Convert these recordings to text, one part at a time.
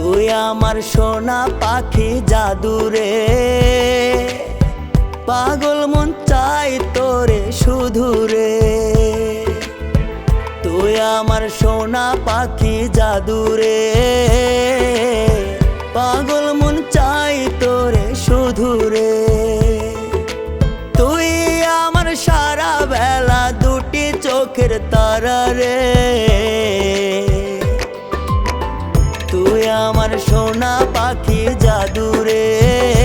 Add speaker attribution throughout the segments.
Speaker 1: আমার সোনা পাখি জাদুরে। পাগল মন চাই তোরে শুধু রে তুই আমার সোনা পাখি জাদুরে। পাগল মন চাই তোরে শুধু রে তুই আমার সারা বেলা দুটি চোখের তারা রে আমার সোনা পাখি জাদুরে।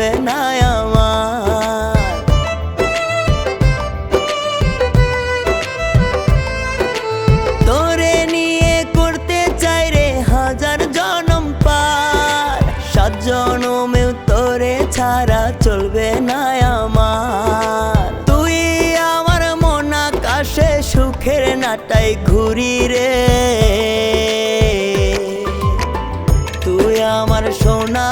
Speaker 1: চলবে না আমার। তোরে নিয়ে করতে চাই রে হাজার জনম পার। সাত জনমেও তোরে ছাড়া চলবে না আমার। তুই আমার মন আকাশে সুখের নাটাই ঘুরি রে। তুই আমার সোনা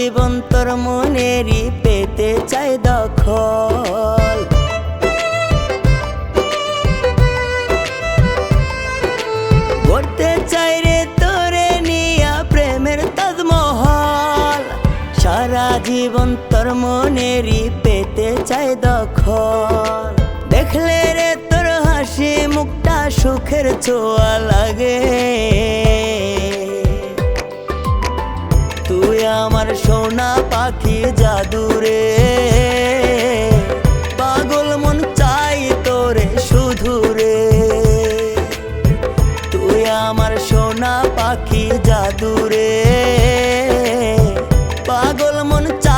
Speaker 1: জীবন তোর মনেরই পেতে চাই দখল। গড়তে চাই রে তোরে নিয়া প্রেমের তাজমহল। সারা জীবন তোর মনেরই পেতে চাই দখল। দেখলে রে তোর হাসি, মুখটা সুখের ছোঁয়া লাগে। জাদুরে পাগল মন চাই তোরে শুধু রে তুই আমার সোনা পাখি জাদুরে। পাগল মন চাই